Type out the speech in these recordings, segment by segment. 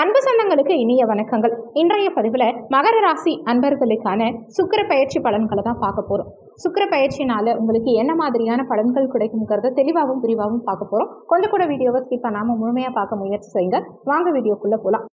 அன்பு சொந்தங்களுக்கு இனிய வணக்கங்கள். இன்றைய பதிவில் மகர ராசி அன்பர்களுக்கான சுக்கிர பயிற்சி பலன்களை தான் பார்க்க போகிறோம் சுக்கிர பயிற்சினால உங்களுக்கு என்ன மாதிரியான பலன்கள் கிடைக்குங்கிறத தெளிவாகவும் விரிவாகவும் பார்க்க போகிறோம் கொஞ்சம் கூட வீடியோவை ஸ்கிப் பண்ணாமல் முழுமையாக பார்க்க முயற்சி செய்யுங்க. வாங்க வீடியோக்குள்ளே போகலாம்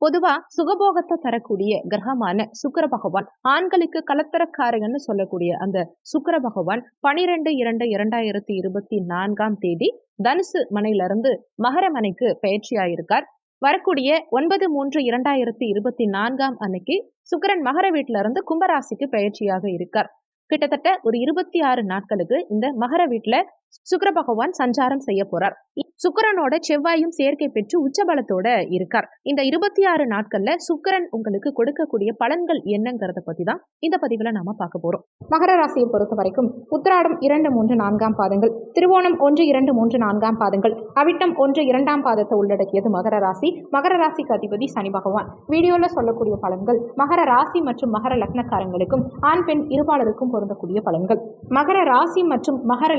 பொதுவா சுகபோகத்தை தரக்கூடிய கிரகமான சுக்கர பகவான் ஆண்களுக்கு கலத்தரக்காரகன்னு சொல்லக்கூடிய அந்த சுக்கர பகவான் பனிரெண்டு இரண்டு இரண்டாயிரத்தி இருபத்தி நான்காம் தேதி தனுசு மனையிலிருந்து மகர மனைக்கு பயிற்சியாயிருக்கார். வரக்கூடிய ஒன்பது மூன்று இரண்டாயிரத்தி இருபத்தி நான்காம் அன்னைக்கு சுக்கரன் மகர வீட்டில இருந்து கும்பராசிக்கு பயிற்சியாக இருக்கார். கிட்டத்தட்ட ஒரு இருபத்தி ஆறு நாட்களுக்கு இந்த மகர வீட்டுல சுக்கர பகவான் சஞ்சாரம் செய்ய போறார். சுக்கிரனோட செவ்வாயும் சேர்க்கை பெற்று உச்சபலத்தோட இருக்கார். இந்த இருபத்தி ஆறு நாட்கள்ல சுக்கிரன் உங்களுக்கு கொடுக்கக்கூடிய பலன்கள் என்னங்கிறத பத்தி தான் இந்த பதிவுல நாம பார்க்க போறோம். மகர ராசியை பொறுத்த வரைக்கும் உத்திராடம் இரண்டு மூன்று நான்காம் பாதங்கள் திருவோணம் ஒன்று இரண்டு மூன்று நான்காம் பாதங்கள் அவிட்டம் ஒன்று இரண்டாம் பாதத்தை உள்ளடக்கியது மகர ராசி. மகர ராசிக்கு அதிபதி சனி பகவான். வீடியோல சொல்லக்கூடிய பலன்கள் மகர ராசி மற்றும் மகர லக்னக்காரங்களுக்கும் ஆண் பெண் இருபாலருக்கும் பொருந்தக்கூடிய பலன்கள். மகர ராசி மற்றும் மகர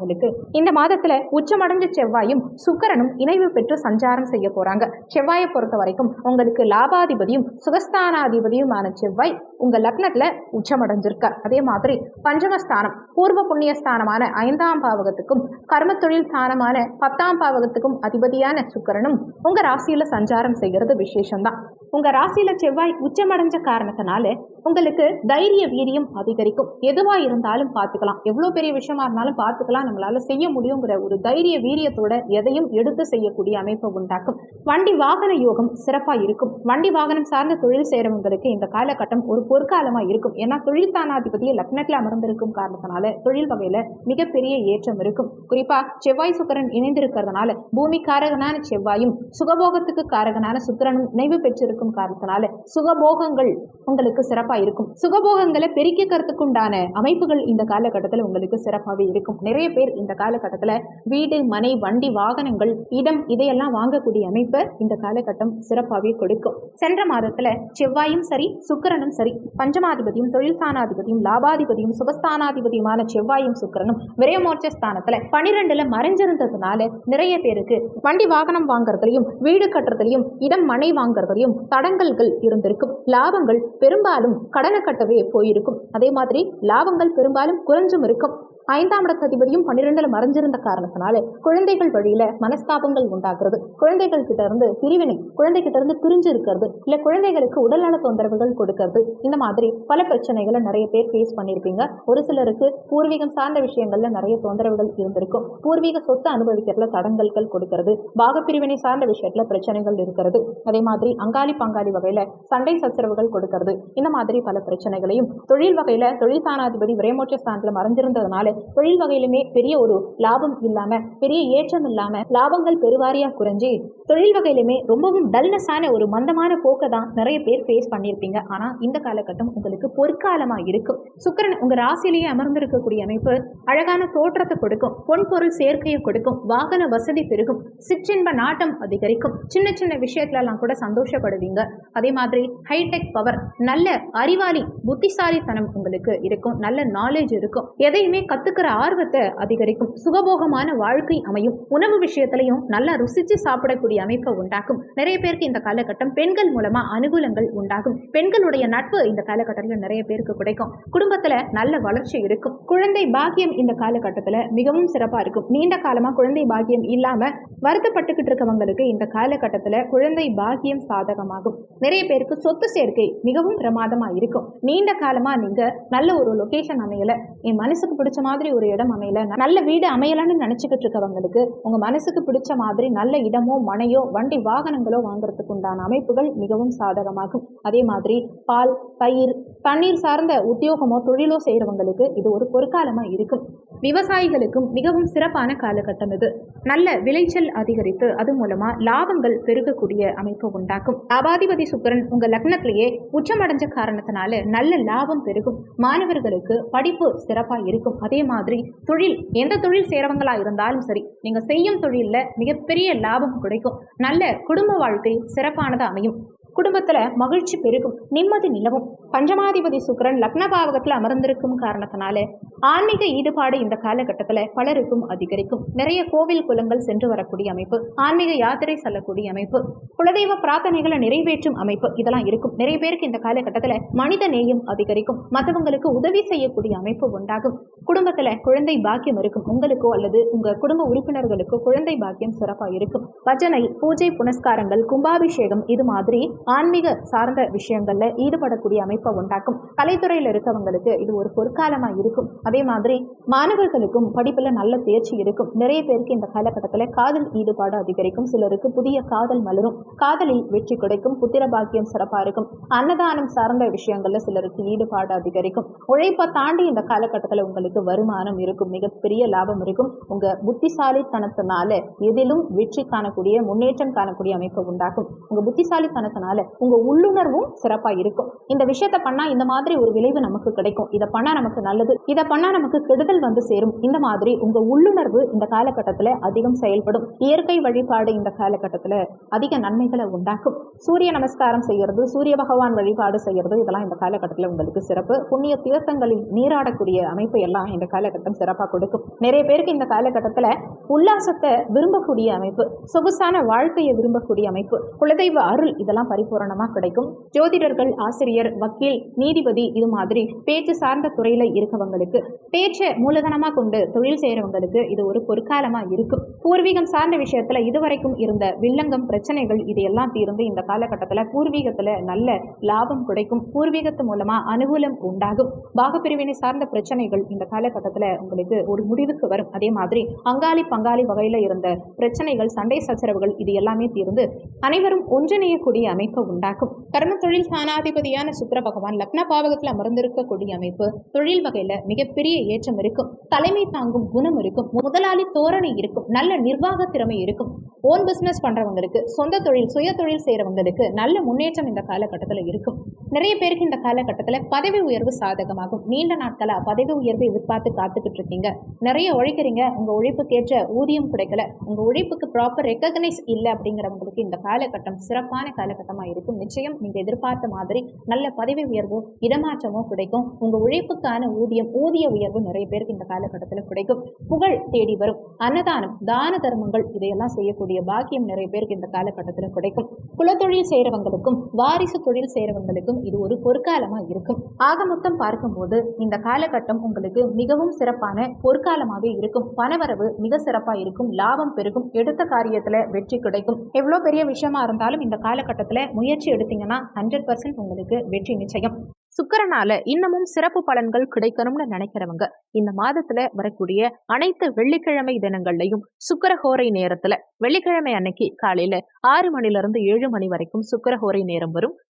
லக்னக்காரங்களுக்கு இந்த மாதத்துல உச்சமடைஞ்ச செவ்வாயும் சுக்கரனும் இணைவு பெற்று சஞ்சாரம் செய்ய போறாங்க. செவ்வாயை பொறுத்த வரைக்கும் உங்களுக்கு லாபாதிபதியும் சுகஸ்தானாதிபதியுமான செவ்வாய் உங்க லக்னத்துல உச்சமடைஞ்சிருக்க. அதே மாதிரி பஞ்சமஸ்தானம் பூர்வ புண்ணிய ஸ்தானமான ஐந்தாம் பாவகத்துக்கும் கர்ம தொழில் ஸ்தானமான பத்தாம் பாவகத்துக்கும் அதிபதியான சுக்கரனும் உங்க ராசியில சஞ்சாரம் செய்கிறது விசேஷம்தான். உங்க ராசியில செவ்வாய் உச்சமடைஞ்ச காரணத்தினால உங்களுக்கு தைரிய வீரியம் அதிகரிக்கும். எதுவா இருந்தாலும் பார்த்துக்கலாம். எவ்வளோ பெரிய விஷயமா இருந்தாலும் பார்த்துக்கலாம். நம்மளால செய்ய முடியுங்கிற ஒரு தைரிய வீரியத்தோட எதையும் எடுத்து செய்யக்கூடிய அமைப்பை உண்டாக்கும். வண்டி வாகன யோகம் சிறப்பா இருக்கும். வண்டி வாகனம் சார்ந்த தொழில் செய்கிறவங்களுக்கு இந்த காலகட்டம் ஒரு பொற்காலமா இருக்கும். ஏன்னா தொழில் தானாதிபதியை லக்னத்தில் அமர்ந்திருக்கும் காரணத்தினால தொழில் வகையில மிகப்பெரிய ஏற்றம் இருக்கும். குறிப்பா செவ்வாய் சுக்கரன் இணைந்திருக்கிறதுனால பூமி காரகனான செவ்வாயும் சுகபோகத்துக்கு காரகனான சுக்கரனும் நினைவு பெற்றிருக்கும் காரணத்தினால சுகபோகங்கள் உங்களுக்கு சிறப்பா இருக்கும். சுகபோகங்களை பெருக்கிக்கிறதுக்குண்டான அமைப்புகள் இந்த காலகட்டத்தில் உங்களுக்கு சிறப்பாகவே இருக்கும். நிறைய பேர் பேர் இந்த காலகட்டத்தில் வீடு மனை வண்டி வாகனங்கள் இடம் இதையெல்லாம் வாங்கக்கூடிய அமைப்பை இந்த காலகட்டம் சிறப்பாகவே கொடுக்கும். சென்ற மாதத்தில் செவ்வாயும் சரி சுக்கரனும் சரி பஞ்சமாதிபதியும் தொழில் ஸ்தானாதிபதியும் லாபாதிபதியும் சுகஸ்தானாதிபதியுமான செவ்வாயும் சுக்கரனும் விரயமோட்ச ஸ்தானத்தில் பனிரெண்டுல மறைஞ்சிருந்ததுனால நிறைய பேருக்கு வண்டி வாகனம் வாங்குறதுலையும் வீடு கட்டுறதுலையும் இடம் மனை வாங்குறதுலையும் தடங்கல்கள் இருந்திருக்கும். லாபங்கள் பெரும்பாலும் கடனை கட்டவே போயிருக்கும். அதே மாதிரி லாபங்கள் பெரும்பாலும் குறைஞ்சும் இருக்கும். ஐந்தாம் இடத்ததிபதியும் பன்னிரெண்டுல மறைஞ்சிருந்த காரணத்தினால குழந்தைகள் வழியில மனஸ்தாபங்கள் உண்டாகிறது. குழந்தைகள் கிட்ட இருந்து பிரிவினை குழந்தை கிட்ட இருந்து பிரிஞ்சு இருக்கிறது இல்ல குழந்தைகளுக்கு உடல்நல தொந்தரவுகள் கொடுக்கறது இந்த மாதிரி பல பிரச்சனைகளை நிறைய பேர் ஃபேஸ் பண்ணியிருப்பீங்க ஒரு சிலருக்கு பூர்வீகம் சார்ந்த விஷயங்கள்ல நிறைய தொந்தரவுகள் இருந்திருக்கும். பூர்வீக சொத்து அனுபவிக்கிறதுல தடங்கல்கள் கொடுக்கறது பாகப்பிரிவினை சார்ந்த விஷயத்துல பிரச்சனைகள் இருக்கிறது. அதே மாதிரி அங்காளி பங்காளி வகையில சண்டை சச்சரவுகள் கொடுக்கறது. இந்த மாதிரி பல பிரச்சனைகளையும் தொழில் வகையில தொழில் தானாதிபதி விரைமோட்ச ஸ்தானத்துல மறைஞ்சிருந்ததுனால தொழில் வகையிலுமே பெரிய ஒரு லாபம் இல்லாம பெரிய ஏற்றம் இல்லாம லாபங்கள் பெருவாரியா குறைஞ்சி தொழில் வகையிலுமே ரொம்பவும் டல்னஸான ஒரு மந்தமான போக்கை தான் நிறைய பேர் ஃபேஸ் பண்ணியிருப்பீங்க. ஆனா இந்த காலகட்டம் உங்களுக்கு பொற்காலமா இருக்கும். சுக்கரன் உங்க ராசியிலேயே அமர்ந்திருக்கக்கூடிய அமைப்பு அழகான தோற்றத்தை கொடுக்கும் பொன் பொருள் சேர்க்கையை கொடுக்கும் வாகன வசதி பெருகும் சிற்றின்ப நாட்டம் அதிகரிக்கும். சின்ன சின்ன விஷயத்துல எல்லாம் கூட சந்தோஷப்படுவீங்க. அதே மாதிரி ஹைடெக் பவர் நல்ல அறிவாளி புத்திசாலித்தனம் உங்களுக்கு இருக்கும் நல்ல நாலேஜ் இருக்கும். எதையுமே கத்துக்கிற ஆர்வத்தை அதிகரிக்கும். சுகபோகமான வாழ்க்கை அமையும். உணவு விஷயத்திலையும் நல்லா ருசிச்சு சாப்பிடக்கூடிய அமைப்பை உண்டாக்கும். நிறைய பேருக்கு இந்த காலகட்டம் பெண்கள் மூலமா அனுகூலங்கள் உண்டாகும். பெண்களுடைய நட்பு இந்த காலகட்டத்தில் நிறைய பேருக்கு கிடைக்கும். குடும்பத்துல நல்ல வளர்ச்சி இருக்கும். குழந்தை பாக்கியம் இந்த காலகட்டத்துல மிகவும் சிறப்பா இருக்கும். நீண்ட காலமா குழந்தை பாக்கியம் இல்லாம வருத்தப்பட்டுக்கிட்டு இருக்கவங்களுக்கு இந்த காலகட்டத்துல குழந்தை பாக்கியம் சாதகமாகும். நிறைய பேருக்கு சொத்து சேர்க்கை மிகவும் பிரமாதமா இருக்கும். நீண்ட காலமா நீங்க நல்ல ஒரு லொகேஷன் அமையல. என் மனசுக்கு பிடிச்ச மாதிரி ஒரு இடம் அமையல. நல்ல வீடு அமையலன்னு நினைச்சுக்கிட்டு இருக்கவங்களுக்கு உங்க மனசுக்கு பிடிச்ச மாதிரி நல்ல இடமோ மனையோ வண்டி வாகனங்களோ வாங்குறதுக்கு உண்டான அமைப்புகள் மிகவும் சாதகமாகும். அதே மாதிரி பால் பயிர் தண்ணீர் சார்ந்த உத்தியோகமோ தொழிலோ செய்கிறவங்களுக்கு இது ஒரு பொற்காலமா இருக்கும். விவசாயிகளுக்கும் மிகவும் சிறப்பான காலகட்டம் இது. நல்ல விளைச்சல் அதிகரித்து அது மூலமா லாபங்கள் பெருகக்கூடிய அமைப்பு உண்டாக்கும். லாபாதிபதி சுக்கரன் உங்க லக்னத்திலேயே உச்சமடைஞ்ச காரணத்தினால நல்ல லாபம் பெருகும். மாணவர்களுக்கு படிப்பு சிறப்பா இருக்கும். அதே மாதிரி தொழில் எந்த தொழில் சேரவங்களா இருந்தாலும் சரி நீங்க செய்யும் தொழில்ல மிகப்பெரிய லாபம் கிடைக்கும். நல்ல குடும்ப வாழ்க்கை சிறப்பானது அமையும். குடும்பத்துல மகிழ்ச்சி பெருகும் நிம்மதி நிலவும். பஞ்சமாதிபதி சுக்கிரன் லக்னபாவத்துல அமர்ந்திருக்கும் காரணத்தினால ஆன்மீக ஈடுபாடு இந்த காலகட்டத்துல பலருக்கும் அதிகரிக்கும். நிறைய கோவில் குலங்கள் சென்று வரக்கூடிய அமைப்பு ஆன்மீக யாத்திரை செல்லக்கூடிய அமைப்பு குலதெய்வ பிரார்த்தனைகளை நிறைவேற்றும் அமைப்பு இதெல்லாம் இருக்கும். நிறைய பேருக்கு இந்த காலகட்டத்துல மனித நேயம் அதிகரிக்கும். மற்றவங்களுக்கு உதவி செய்யக்கூடிய அமைப்பு உண்டாகும். குடும்பத்துல குழந்தை பாக்கியம் இருக்கும். உங்களுக்கோ அல்லது உங்க குடும்ப உறுப்பினர்களுக்கோ குழந்தை பாக்கியம் சிறப்பா இருக்கும். பஜனை பூஜை புனஸ்காரங்கள் கும்பாபிஷேகம் இது மாதிரி ஆன்மீக சார்ந்த விஷயங்கள்ல ஈடுபடக்கூடிய அமைப்பை உண்டாக்கும். கலைத்துறையில இருக்கவங்களுக்கு இது ஒரு பொற்காலமா இருக்கும். அதே மாதிரி மாணவர்களுக்கும் படிப்புல நல்ல தேர்ச்சி இருக்கும். நிறைய பேருக்கு இந்த காலகட்டத்துல காதல் ஈடுபாடு அதிகரிக்கும். சிலருக்கு புதிய காதல் மலரும். காதலில் வெற்றி கிடைக்கும். புத்திர பாக்கியம் சிறப்பா இருக்கும். அன்னதானம் சார்ந்த விஷயங்கள்ல சிலருக்கு ஈடுபாடு அதிகரிக்கும். உழைப்பை தாண்டி இந்த காலகட்டத்துல உங்களுக்கு வருமானம் இருக்கும். மிகப்பெரிய லாபம் இருக்கும். உங்க புத்திசாலித்தனத்தினால எதிலும் வெற்றி காணக்கூடிய முன்னேற்றம் காணக்கூடிய அமைப்பு உண்டாகும் உங்க புத்திசாலித்தனத்தினால உங்க உள்ளுணர்வும் சிறப்பா இருக்கும். இந்த விஷயத்த பண்ணா இந்த மாதிரி ஒரு விளைவு நமக்கு கிடைக்கும். இதை பண்ணா நமக்கு நல்லது. இதை பண்ணா நமக்கு கெடுதல் வந்து சேரும். இந்த மாதிரி உங்க உள்ளுணர்வு இந்த காலகட்டத்துல அதிகம் செயல்படும். இயற்கை வழிபாடு இந்த காலகட்டத்துல அதிக நன்மைகளை உண்டாக்கும். சூரிய நமஸ்காரம் செய்யறது சூரிய பகவான் வழிபாடு செய்யறது இதெல்லாம் இந்த காலகட்டத்துல உங்களுக்கு சிறப்பு. புண்ணிய தீர்த்தங்களில் நீராடக்கூடிய அமைப்பு எல்லாம் இந்த காலகட்டம் சிறப்பா கொடுக்கும். நிறைய பேருக்கு இந்த காலகட்டத்துல உல்லாசத்தை விரும்பக்கூடிய அமைப்பு சொகுசான வாழ்க்கையை விரும்பக்கூடிய அமைப்பு குலதெய்வ அருள் இதெல்லாம் பரிபூரணமா கிடைக்கும். ஜோதிடர்கள் ஆசிரியர் வக்கீல் நீதிபதி இது மாதிரி பேச்சு சார்ந்த துறையில இருக்கவங்களுக்கு பேச்சை மூலதனமா கொண்டு தொழில் செய்யறவங்களுக்கு இது ஒரு பொற்காலமா இருக்கும் பூர்வீகம் சார்ந்த விஷயத்துல இதுவரைக்கும் இருந்த வில்லங்கம் பிரச்சனைகள் இது எல்லாம் தீர்ந்து இந்த காலகட்டத்துல பூர்வீகத்துல நல்ல லாபம் கிடைக்கும். பூர்வீகத்து மூலமா அனுகூலம் உண்டாகும். பாகப்பிரிவினை சார்ந்த பிரச்சனைகள் இந்த காலகட்டத்துல உங்களுக்கு ஒரு முடிவுக்கு வரும். அதே மாதிரி அங்காளி பங்காளி வகையில இருந்த பிரச்சனைகள் சண்டை சச்சரவுகள் இது எல்லாமே தீர்ந்து அனைவரும் ஒன்றிணையக்கூடிய அமைப்பு உண்டாக்கும் கர்ம தொழில் ஸ்தானாதிபதியான சுக்கிர பகவான் லக்ன பாவகத்தில் அமர்ந்திருக்கக்கூடிய அமைப்பு தொழில் வகையில மிகப்பெரிய ஏற்றம் இருக்கும். தலைமை தாங்கும் குணம் இருக்கும். முதலாளி தோரணை இருக்கும். நல்ல நிர்வாக திறமை இருக்கும். ஓன் பிசினஸ் பண்றவங்களுக்கு சொந்த தொழில் சுய தொழில் செய்யறவங்களுக்கு நல்ல முன்னேற்றம் இந்த காலகட்டத்தில் இருக்கும். நிறைய பேருக்கு இந்த காலகட்டத்தில் பதவி உயர்வு சாதகமாகும். நீண்ட நாட்களா பதவி உயர்வு எதிர்பார்த்து காத்துக்கிட்டு இருக்கீங்க. நிறைய உழைக்கிறீங்க. உங்க உழைப்புக்கேற்ற ஊதியம் கிடைக்கல. உங்க உழைப்புக்கு ப்ராப்பர் ரெக்கக்னைஸ் இல்லை அப்படிங்கிறவங்களுக்கு இந்த காலகட்டம் சிறப்பான சந்தோஷமாக இருக்கும் நிச்சயம் நீங்கள் எதிர்பார்த்த மாதிரி நல்ல பதவி உயர்வோ இடமாற்றமோ கிடைக்கும். உங்க உழைப்புக்கான ஊதியம் ஊதிய உயர்வு நிறைய பேருக்கு இந்த காலகட்டத்தில் கிடைக்கும். புகழ் தேடி வரும். அன்னதானம் தான தர்மங்கள் இதையெல்லாம் செய்யக்கூடிய பாக்கியம் நிறைய பேருக்கு இந்த காலகட்டத்தில் கிடைக்கும். குலத்தொழில் செய்கிறவங்களுக்கும் வாரிசு தொழில் செய்கிறவங்களுக்கும் இது ஒரு பொற்காலமாக இருக்கும். ஆக மொத்தம் பார்க்கும்போது இந்த காலகட்டம் உங்களுக்கு மிகவும் சிறப்பான பொற்காலமாகவே இருக்கும். பணவரவு மிக சிறப்பாக இருக்கும். லாபம் பெருகும். எடுத்த காரியத்தில் வெற்றி கிடைக்கும். எவ்வளோ பெரிய விஷயமா இருந்தாலும் இந்த காலகட்டத்தில் முயற்சி எடுத்தீங்கன்னா ஹண்ட்ரட் பர்சன்ட் உங்களுக்கு வெற்றி நிச்சயம். சுக்கரனால இன்னமும் சிறப்பு பலன்கள் கிடைக்கணும்னு நினைக்கிறவங்க இந்த மாதத்துல வரக்கூடிய அனைத்து வெள்ளிக்கிழமை தினங்கள்லையும் சுக்கரஹோரை நேரத்துல வெள்ளிக்கிழமை அன்னைக்கு காலையில ஆறு மணில இருந்து ஏழு மணி வரைக்கும் சுக்கரஹோரை நேரம் வரும்.